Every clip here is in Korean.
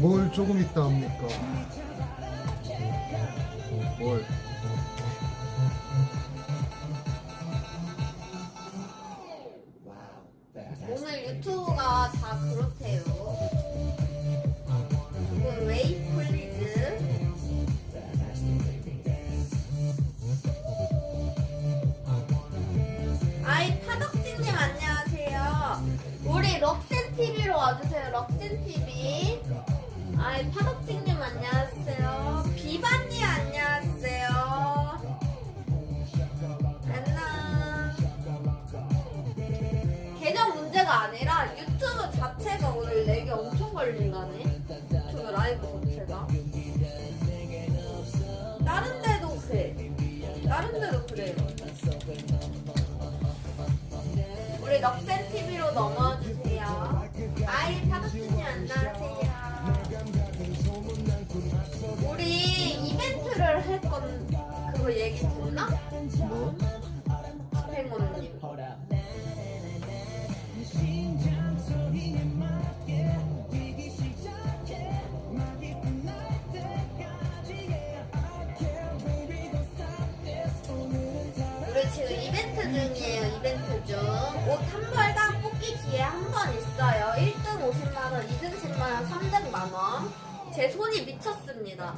뭘 조금 있다 합니까? 뭘? 오늘 유튜브가 다 그렇대요. 그 웨이 플리즈. 아이 파덕진님 안녕하세요. 우리 럭센 TV로 와주세요. 럭센 TV. 아이 파덕진님 안녕하세요. 비반님 안녕하세요. 안녕. 계정 문제가 아니라 유튜브 자체가 오늘 렉이 엄청 걸린다네. 유튜브 라이브 자체가. 다른 데도 그래. 다른 데도 그래요. 우리 넉센 TV로 넘어주세요. 아이 파도팀님 안녕하세요. 건 그거 얘기 듣나? 뭐? 팽호님. 우리 지금 이벤트 중이에요. 이벤트 중. 옷 한 벌당 뽑기 기회 한 번 있어요. 1등 50만원, 2등 10만원, 3등 만원. 제 손이 미쳤습니다.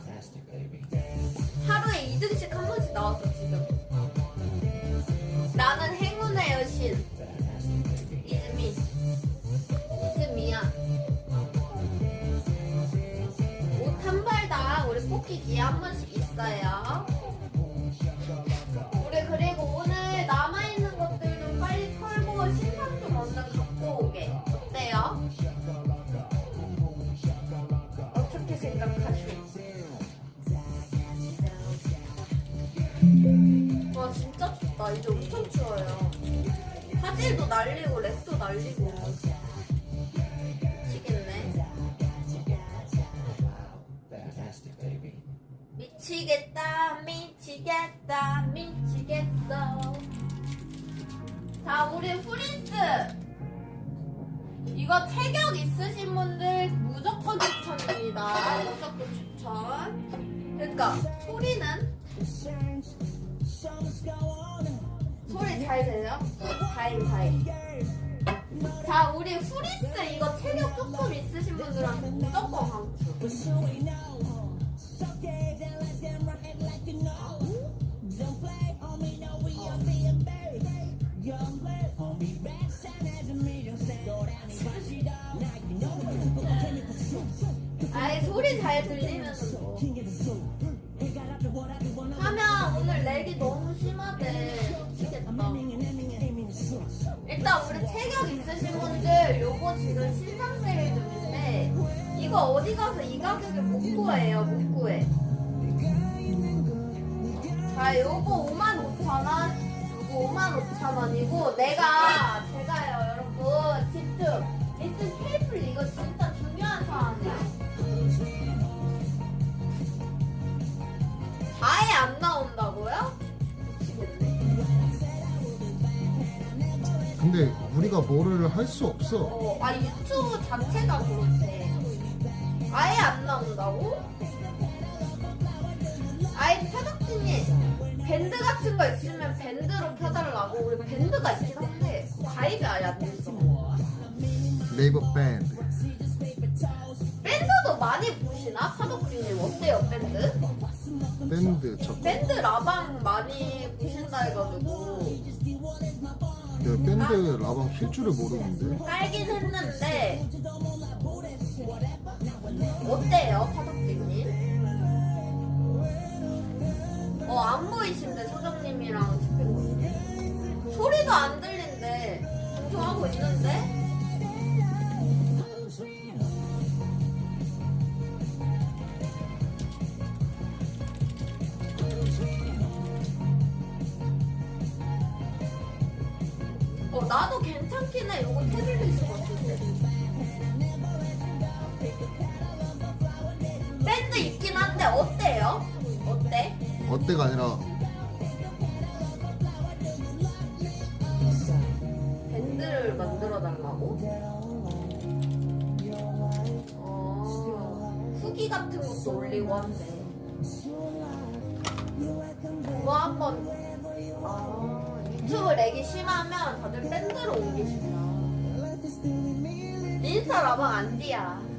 기회 한 번씩 있어요. 우리 그리고 오늘 남아있는 것들 좀 빨리 털고 신상 좀 얼른 갖고 오게. 어때요? 어떻게 생각하시오? 와 진짜 춥다. 이제 엄청 추워요. 화질도 날리고 렉도 날리고. 미치겠다 미치겠다 미치겠어. 자 우리 프린스. 이거 체격 있으신 분들 무조건 추천입니다. 무조건 추천. 그러니까 소리는 소리 잘 들려? 다행 다행. 자 우리 프린스 이거 체격 조금 있으신 분들한테 무조건 강추 아이 소리 잘 들리면서. 뭐. 하면 오늘 렉이 너무 심하대. 미치겠다. 일단 우리 체격 있으신 분들 요거 지금 신상 세일 중인데 이거 어디 가서 이 가격에 못 구해요 못 구해. 자 요거 55,000원. 요거 55,000원이고 내가 제가요 여러분. 집중. 리슨 테이블 이거 진짜 아예 안 나온다고요? 미치겠네 근데 우리가 뭐를 할 수 없어. 어, 아 유튜브 자체가 그렇대. 아예 안 나온다고? 아예 파덕진님 밴드 같은 거 있으면 밴드로 켜달라고 우리 밴드가 있긴 한데 가입이 아예 안 됐어. 네이버 밴드. 밴드도 많이 보시나? 파덕진님 어때요 밴드? 밴드 저 밴드 라방 많이 보신다 해가지고. 내가 밴드 라방 필 줄을 모르는데. 깔긴 했는데. 어때요 파덕진님? 어안 보이신데 소정님이랑 스피커 소리도 안 들린대. 방송하고 있는데 어때? 어때가 아니라 밴드를 만들어 달라고? 어. 같은 것도 올리고 한대. 그거 한번 아, 유튜브 렉이 심하면 다들 밴드로 옮기신다. 인스타 라방. 안디야.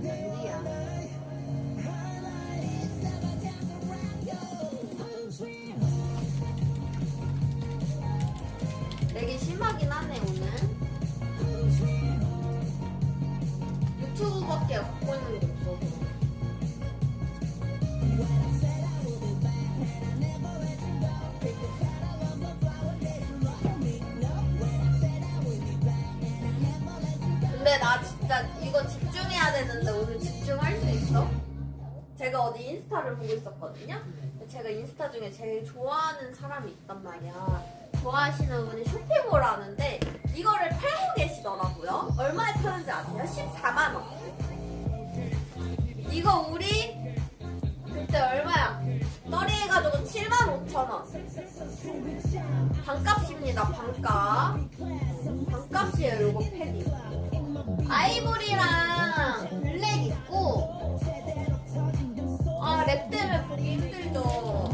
근데 나 진짜 이거 집중해야 되는데 오늘 집중할 수 있어? 제가 어디 인스타를 보고 있었거든요. 제가 인스타 중에 제일 좋아하는 사람이 있단 말이야. 좋아하시는 분이 쇼핑몰 하는데 이거를 팔고 계시더라고요. 얼마에 파는지 아세요? 14만 원. 이거 우리 그때 얼마야? 떨이 해가지고 7만 5천 원. 반값입니다. 반값. 반값이에요. 요거 패딩. 아이보리랑 블랙 있고 아 랩 때문에 보기 힘들죠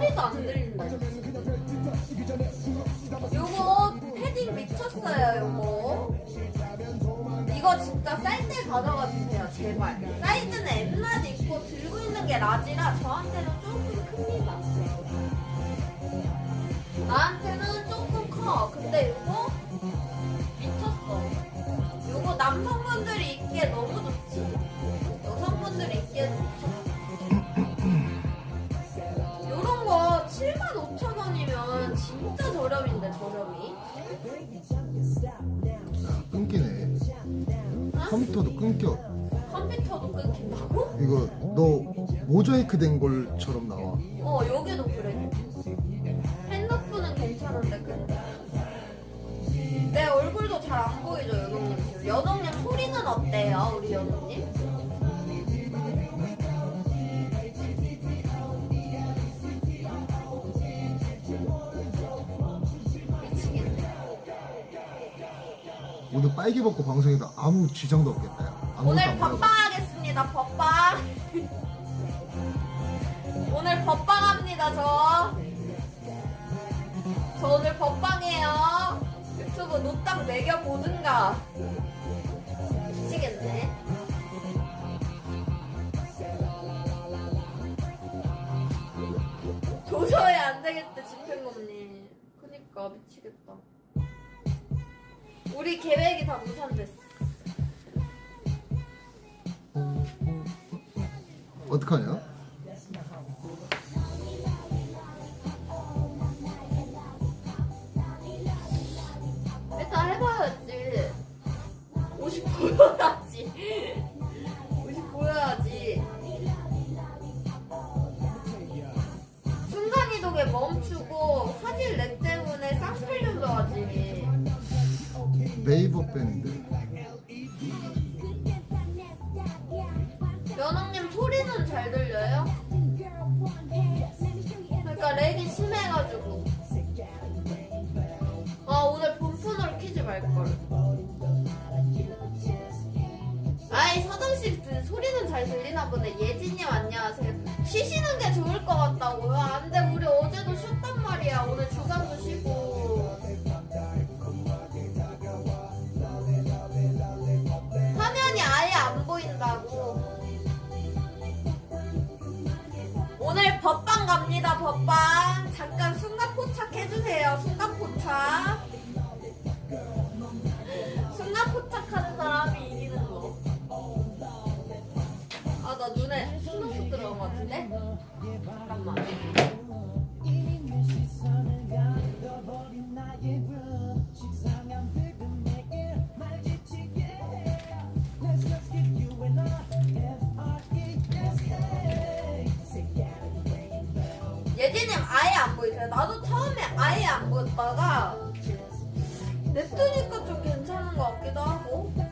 소리도 안 들린다. 요거 패딩 미쳤어요. 요거. 이거 진짜 쌀 때 가져가 주세요. 제발. 사이즈는 M 라지 있고 들고 있는 게 라지라 저한테는 너 모자이크 된 걸처럼 나와. 어 여기도 그래. 핸드폰은 괜찮은데 근데 내 얼굴도 잘 안 보이죠 지금. 연홍님 소리는 어때요 우리? 미치겠네. 오늘 빨개 벗고 방송해도 아무 지장도 없겠다. 야. 아무것도 오늘 안 보여. 법방하겠습니다 법방. 오늘 법방 합니다 저. 저 오늘 법방해요. 유튜브 노딱 매겨 보든가. 미치겠네. 도저히 안 되겠대 집행검님. 그니까 미치겠다. 우리 계획이 다 무산됐어. 어떡하냐? 옷이 보여야지. 옷이 보여야지. 순간이동에 멈추고 화질 렉 때문에 쌍팔 눌러야지. 네이버 밴드. 연홍님 소리는 잘 들려요? 그러니까 렉이 심해가지고. 잘 들리나 보네. 예진님 안녕하세요. 쉬시는 게 좋을 것 같다고요. 안돼 우리 어제도 쉬었단 말이야. 오늘 주간도 쉬고. 화면이 아예 안 보인다고. 오늘 법방 갑니다. 법방 잠깐 순간 포착 해주세요. 순간 포착. 예진님 아예 안 보이세요? 나도 처음에 아예 안 보였다가 냅두니까 좀 괜찮은 것 같기도 하고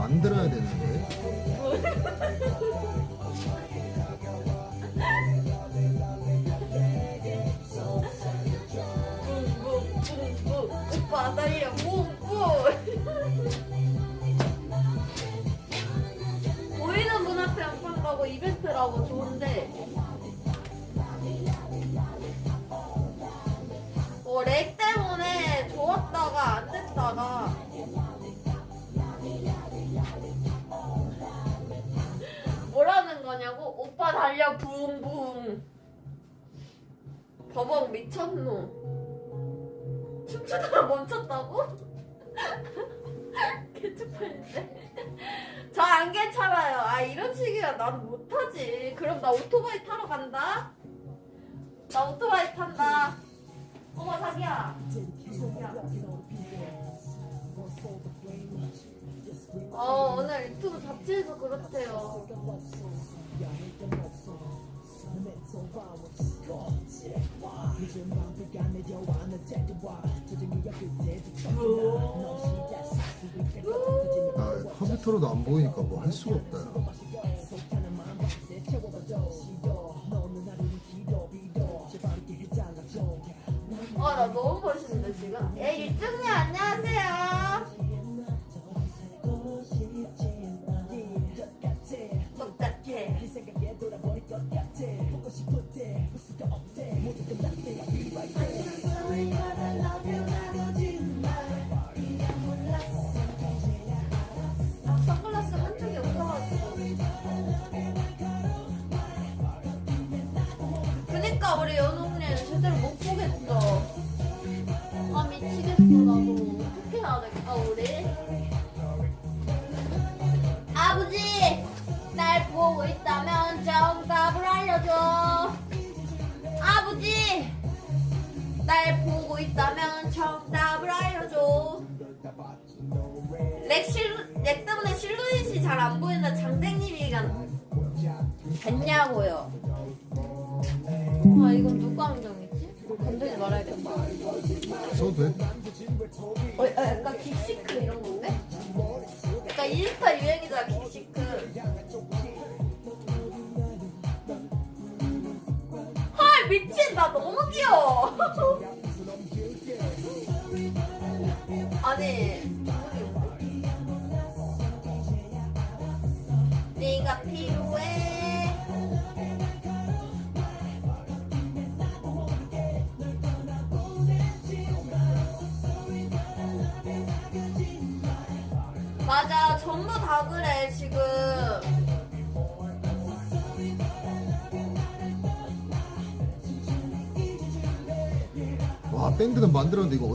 만들어야 미쳤노. 춤추다가 멈췄다고? 개축팔인데. 저 안 괜찮아요. 아 이런 식이야. 난 못하지. 그럼 나 오토바이 타러 간다. 나 오토바이 탄다. 어머 자기야. 어 오늘 유튜브 잡지에서 그렇대요 아 컴퓨터로도 안 보이니까 뭐 할 수가 없다 야. 아나 너무 멋있는데 지금 예 유정님 안녕하세요 아 이건 누구 함정이지? 건들지 말아야 겠다 써도 돼?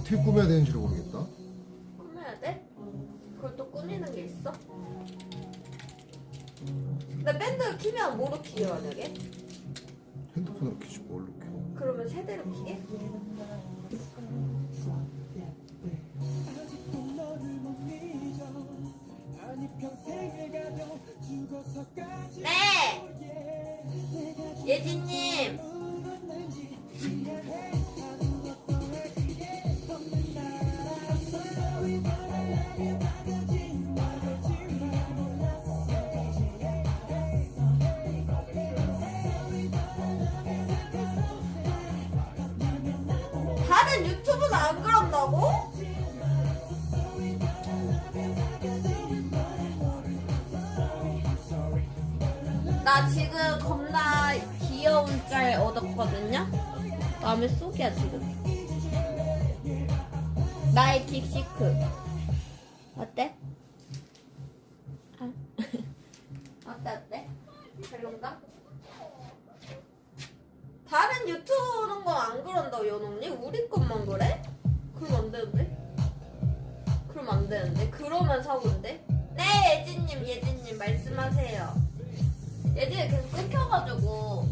어떻게 꾸며야 되는지를 모르겠다 꾸며야 돼? 그걸 또 꾸미는 게 있어? 근데 밴드 키면 뭐로 키게 만약에? 핸드폰으로 키지 뭘로 켜 그러면 세대로 키게? 네! 예진님! 안 그런다고? 나 지금 겁나 귀여운 짤 얻었거든요? 다음에 쏘기야 지금 나의 킥시크 어때? 아. 어때 어때? 별론가? 다른 유튜브 오는 거안 그런다고 연언니? 우리 것만 그래? 그럼 안 되는데? 그럼 안 되는데? 그러면 사고인데? 네 예진님 예진님 말씀하세요 예진이 계속 끊겨가지고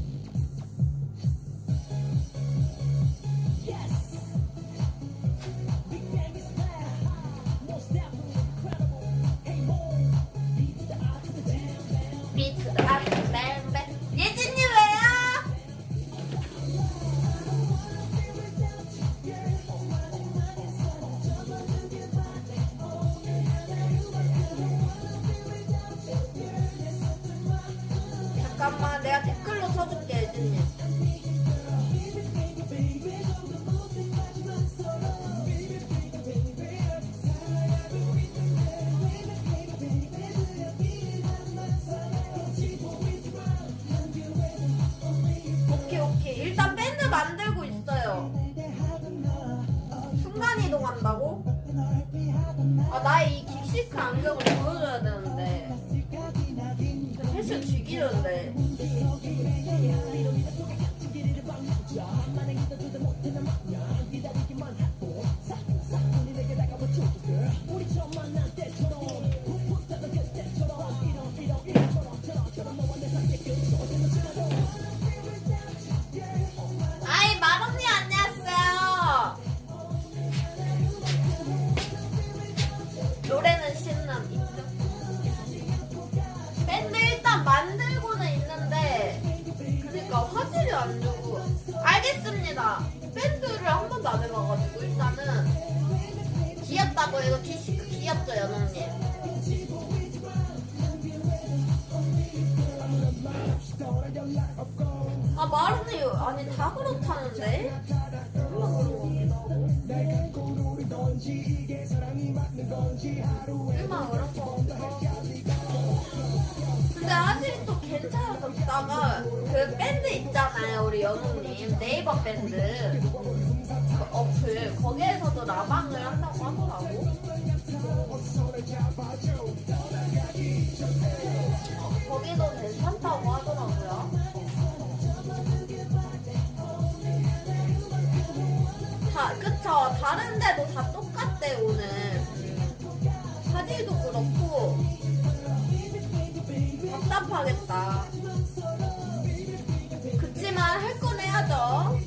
거 없어. 근데 아직 또 괜찮아졌다가 그 밴드 있잖아요 우리 연우님. 네이버 밴드. 그 어플. 거기에서도 라방을 한다고 하더라고. 어, 거기도 괜찮다고 하더라고요. 다 그쵸. 다른 데도 다 똑같대 오늘 사진도 그렇고 답답하겠다. 그치만 할 건 해야죠.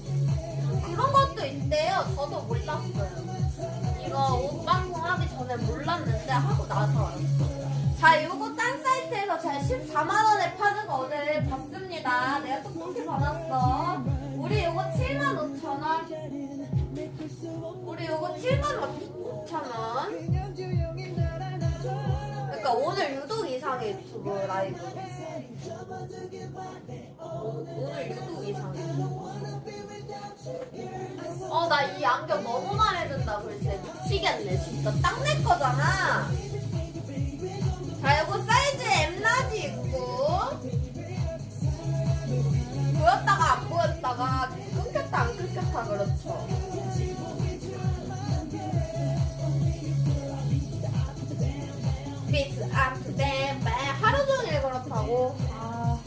그런 것도 있대요. 저도 몰랐어요. 이거 옷 방송 하기 전에 몰랐는데 하고 나서. 자, 이거 딴 사이트에서 제가 14만원에 파는 거 어제 봤습니다. 내가 똑똑히 받았어. 우리 이거 7만 5천원. 우리 이거 7만 5천원. 그러니까 오늘 유독 이상해 유튜브 라이브. 오- 오늘 유독 이상해. 어 나 이 안경 너무 마음에 든다 글쎄 미치겠네 진짜. 딱 내 거잖아. 자 이거 사이즈 M 라지 있고. 보였다가 안 보였다가 끊겼다 안 끊겼다 그렇죠 비트 아트 댐배 하루 종일 그렇다고. 아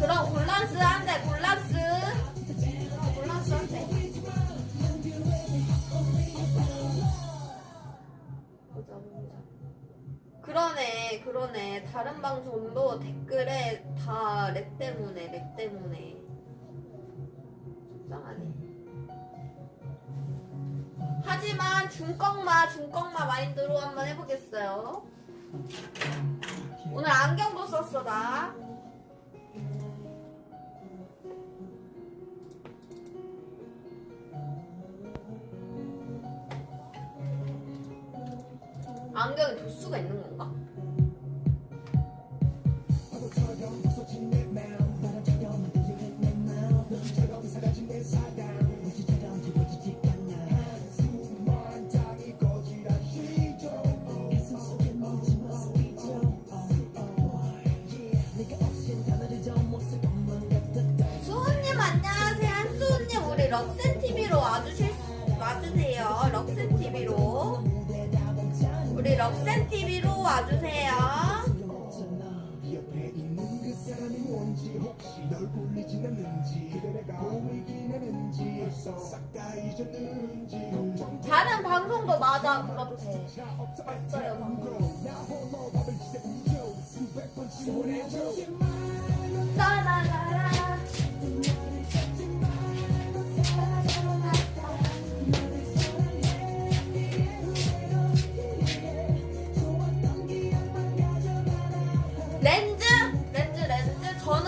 그럼 골란스 한대 골란스. 한대 보자 보자 그러네 그러네. 다른 방송도 댓글에 다렉 때문에 렉 때문에. 속상하네 하지만 중꺾마 중꺾마 마인드로 한번 해보겠어요. 오늘 안경도 썼어 나. 안경에 도수가 있는 건가? 이긴 하는지 싹다 잊었는지. 걱정 다른 방송도 맞아 돼. 봤어요 방송.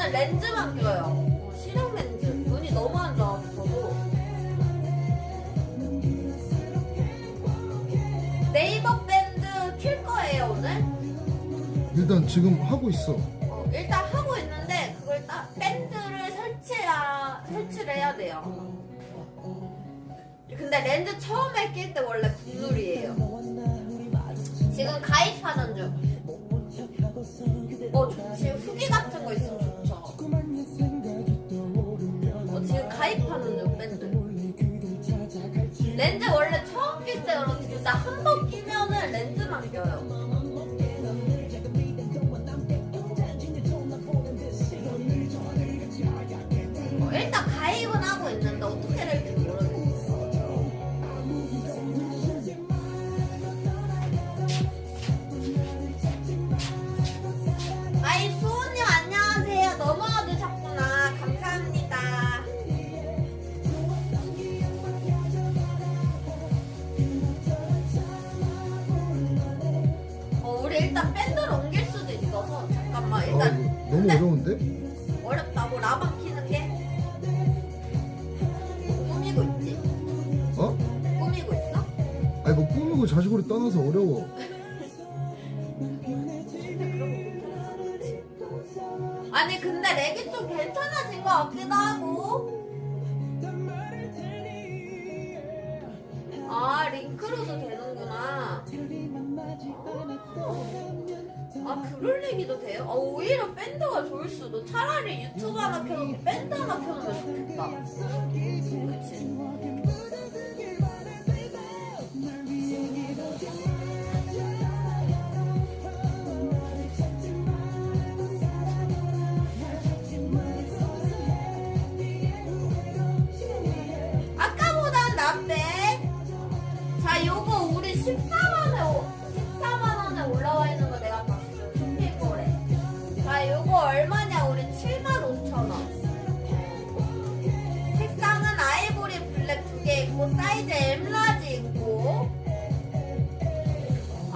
저는 렌즈만 껴요. 어, 실용 렌즈. 눈이 너무 안 좋아서 저도. 네이버 밴드 킬 거예요 오늘. 일단 지금 하고 있어. 어, 일단 하고 있는데 그걸 딱 밴드를 설치해야 설치를 해야 돼요. 근데 렌즈 처음에 낄 때 원래 국룰이에요. 아 링크로도 되는구나 아 그럴 얘기도 돼요? 아, 오히려 밴드가 좋을 수도 차라리 유튜브 하나 켜놓고 밴드 하나 켜놓으면 좋겠다 그치?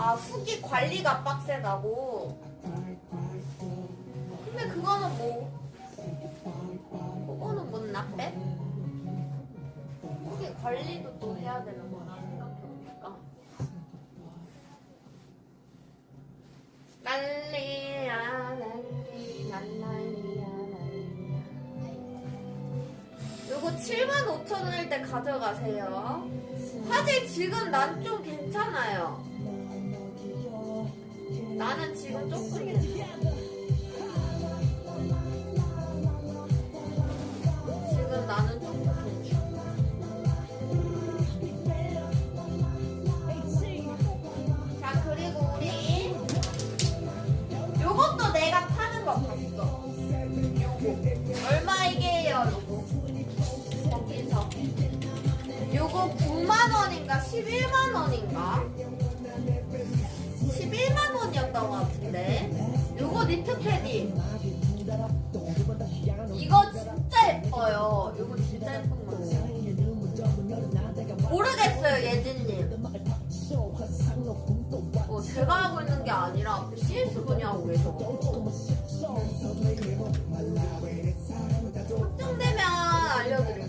아, 후기 관리가 빡세다고. 근데 그거는 뭐, 그거는 못 나빼? 이게 관리도 또 해야 되는 거나 생각해보니까 난리야 난리 난난리야 난리야 요거 7만 5천 원일 때 가져가세요 화질 지금 난 좀 괜찮아요 나는 지금 조금 괜찮아 지금 나는 조금 괜찮아 자 그리고 우리 요것도 내가 파는 거 봤어. 요거. 얼마 이게요 요거? 거기서. 요거 9만원인가 11만원인가 니트 패디 이거 진짜 예뻐요 요거 진짜 예쁜 거 같아요 모르겠어요 예진님 어, 제가 하고 있는 게 아니라 앞에 CS 분이 하고 계셔. 확정되면 알려드릴게요.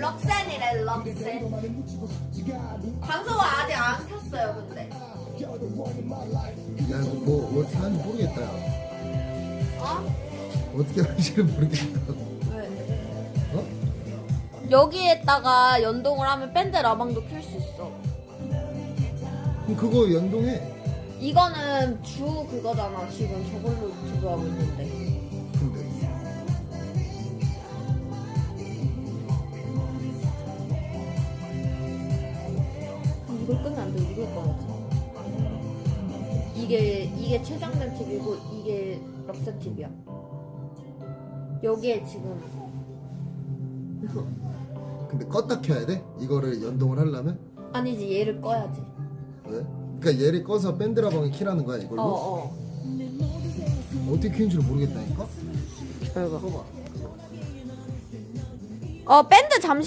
럭센이래, 럭센. 방송을 아직 안 켰어요, 근데. 야 이거 뭐, 뭐 어떻게 하는지 모르겠다. 야. 어? 어떻게 하는지 모르겠다고. 왜? 어? 여기에다가 연동을 하면 밴드 라방도 킬수 있어. 그럼 그거 연동해. 이거는 주 그거잖아. 지금 저걸로 유튜브 하고 있는데. 근데 이걸 끄면 안 돼. 누구 거지? 이게 이게 최장된 TV고 이게 럭셔 TV야. 여기에 지금 근데 껐다 켜야 돼? 이거를 연동을 하려면? 아니지 얘를 꺼야지. 왜? 그러니까 얘를 꺼서 밴드 라방을 키라는 거야 이걸로? 어 어. 어떻게 키는 줄 모르겠다니까? 봐봐 어 밴드 잠시.